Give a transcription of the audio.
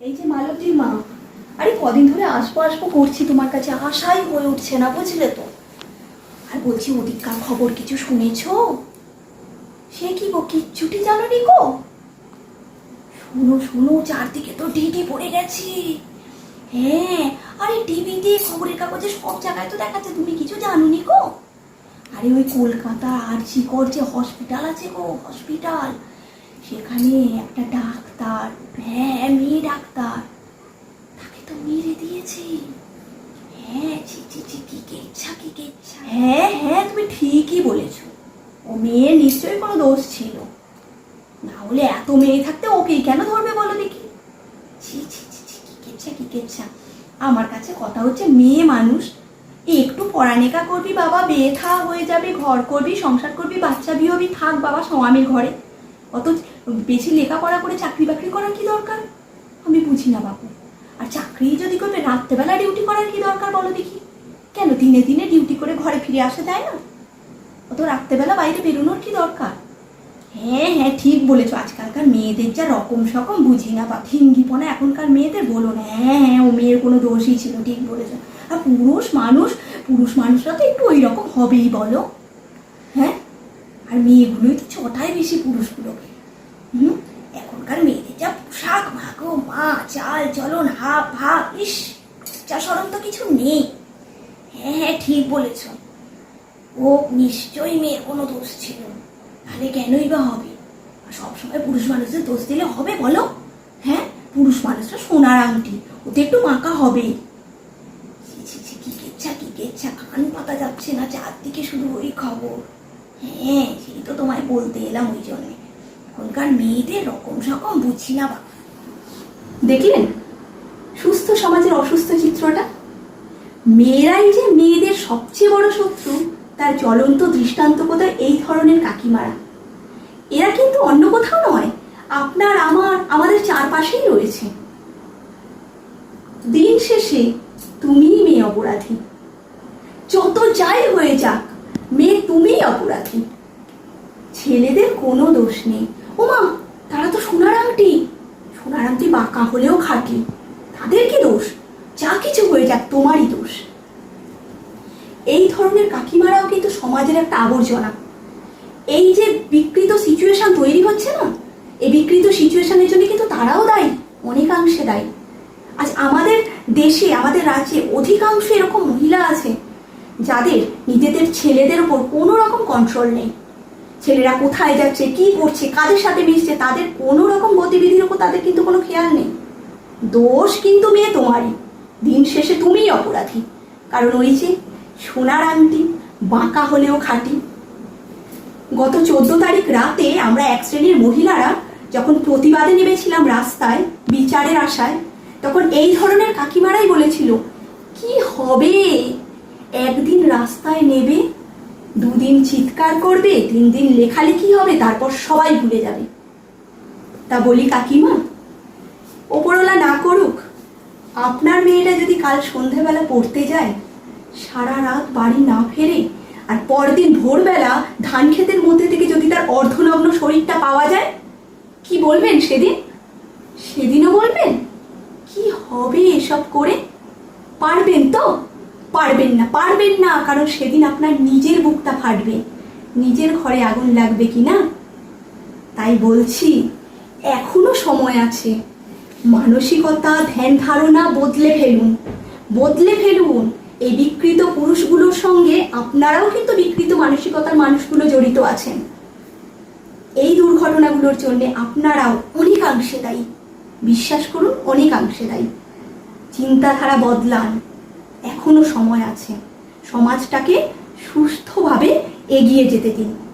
এই যে মালতীর মা, আরে কদিন ধরে আসব আসব করছি তোমার কাছে, আশাই হয়ে উঠছে না, বুঝলে তো। আর বলছি ওদিককার খবর, কিছু শুনেছো? সে কি গো কিচ্ছুটি জানোনি গো? শুনো শুনো, চারদিকে তো ডিডি পড়ে গেছি। হ্যাঁ আরে টিভিতে খবরের কাগজে সব জায়গায় তো দেখাচ্ছে, তুমি কিছু জানোনি গো? আরে ওই কলকাতা আর চিকর যে হসপিটাল আছে গো হসপিটাল সেখানে একটা ডাক্তার হ্যাঁ মেয়ে ডাক্তার। তাকে তো মেরে দিয়েছে। হ্যাঁ ছি ছি হ্যাঁ হ্যাঁ তুমি ঠিকই বলেছ। ও মেয়ের নিশ্চয়ই কোনো দোষ ছিল। না হলে এত মেয়ে থাকতে ওকে কেন ধরবে বলো দেখি? ছি ছি ছি ছি, কি কেচ্ছা আমার কাছে কথা হচ্ছে মেয়ে মানুষ। একটু পড়ালেখা করবি বাবা, বিয়ে থা হয়ে যাবে, ঘর করবি, সংসার করবি, বাচ্চা বিয়ে থাক বাবা, স্বামীর ঘরে। অত বেশি লেখাপড়া করে চাকরি বাকরি করার কি দরকার? আমি বুঝি না বাবু আর চাকরি যদি করবে রাত্রেবেলা ডিউটি করার কি দরকার বলো দেখি? কেন দিনে দিনে ডিউটি করে ঘরে ফিরে আসা যায় না? অত রাত্রেবেলা বাইরে বেরোনোর কি দরকার? হ্যাঁ হ্যাঁ ঠিক বলেছ। আজকালকার মেয়েদের যা রকম সকম বুঝি না বা ভিঙ্গিপনা এখনকার মেয়েদের বলো না। হ্যাঁ হ্যাঁ ও মেয়ের কোনো দোষই ছিল, ঠিক বলেছ। আর পুরুষ মানুষ, পুরুষ মানুষরা তো একটু ওই রকম হবেই বলো। হ্যাঁ? আর মেয়েগুলোই তো ছটায় বেশি পুরুষগুলোকে। হুম? এখনকার মেয়েদের যা পোশাক মাগো মা, চাল, চলন হাব ভাব ইস, যা সরম তো কিছু নেই। হ্যাঁ হ্যাঁ ঠিক বলেছ। ও নিশ্চয়ই মেয়ের কোনো দোষ ছিল। তাহলে কেনই বা হবে? আর সবসময় পুরুষ মানুষদের দোষ দিলে হবে বলো? হ্যাঁ পুরুষ মানুষরা সোনার আংটি ওতে একটু মাকা ছি, কি কেচ্ছা কি কেচ্ছা, কান পাতা যাচ্ছে না, চারদিকে শুধু ওই খবর। হ্যাঁ সেই তো তোমায় বলতে এলাম ওই জন্যে। এখনকার মেয়েদের রকম সকম বুঝি না বাবা। দেখলেন? সুস্থ সমাজের অসুস্থ চিত্রটা? মেয়েরাই যে মেয়েদের সবচেয়ে বড় শত্রু, তার জ্বলন্ত দৃষ্টান্ত কোথায় এই ধরনের কাকিমারা। এরা কিন্তু অন্য কোথাও নয়, আপনার, আমার, আমাদের চারপাশেই রয়েছে। দিন শেষে তুমিই মেয়ে অপরাধী। যত যাই হয়ে যাক তুমিই অপরাধী। ছেলেদের কোনো দোষ নেই। ওমা তারা তো সোনার আংটি। সোনার আংটি বাঁকা হলেও খাটি। তাদের কি দোষ? যা কিছু হয়ে যাক, তোমারই দোষ। এই ধরনের কাকিমারাও কিন্তু সমাজের একটা আবর্জনা। এই যে বিকৃত সিচুয়েশন তৈরি হচ্ছে না, এই বিকৃত সিচুয়েশনের জন্য কিন্তু তারাও দায়ী, অনেকাংশে দায়ী। আজ আমাদের দেশে, আমাদের রাজ্যে অধিকাংশ এরকম মহিলা আছে যাদের, নিজেদের ছেলেদের ওপর কোনো রকম কন্ট্রোল নেই। ছেলেরা কোথায় যাচ্ছে, কি করছে, কাদের সাথে মিশছে, তাদের কোনো রকম গতিবিধির ওপর তাদের কিন্তু কোনো খেয়াল নেই। দোষ কিন্তু মেয়ে তোমারই। দিন শেষে তুমিই অপরাধী। কারণ ওই যে সোনার আংটি, বাঁকা হলেও খাঁটি। গত চোদ্দ তারিখ রাতে আমরা এক শ্রেণির মহিলারা যখন প্রতিবাদে নেমেছিলাম রাস্তায়, বিচারের আশায়, তখন এই ধরনের কাকিমারাই বলেছিল, কি হবে? একদিন রাস্তায় নেবে, দুদিন চিৎকার করবে তিন দিন লেখালেখি হবে, তারপর সবাই ভুলে যাবে। তা বলি কাকিমা, ওপরওয়ালা না করুক, আপনার মেয়েটা যদি কাল সন্ধেবেলা পড়তে যায়, সারা রাত বাড়ি না ফেরে, আর পরদিন ভোরবেলা ধান ক্ষেতের মধ্যে থেকে যদি তার অর্ধনগ্ন শরীরটা পাওয়া যায়, কি বলবেন সেদিন? সেদিনও বলবেন? কি হবে এসব করে? পারবেন তো? পারবেন না পারবেন না, কারণ সেদিন আপনার নিজের বুকটা ফাটবে। নিজের ঘরে আগুন লাগবে কি না? তাই বলছি, এখনও সময় আছে। মানসিকতা, ধ্যান ধারণা বদলে ফেলুন। বদলে ফেলুন। এই বিকৃত পুরুষগুলোর সঙ্গে আপনারাও কিন্তু বিকৃত মানসিকতার মানুষগুলো জড়িত আছেন। এই দুর্ঘটনাগুলোর জন্য আপনারাও অনেকাংশে দায়ী। বিশ্বাস করুন, অনেকাংশে দায়ী। চিন্তাধারা বদলান। এখনও সময় আছে। সমাজটাকে সুস্থভাবে এগিয়ে যেতে দিন।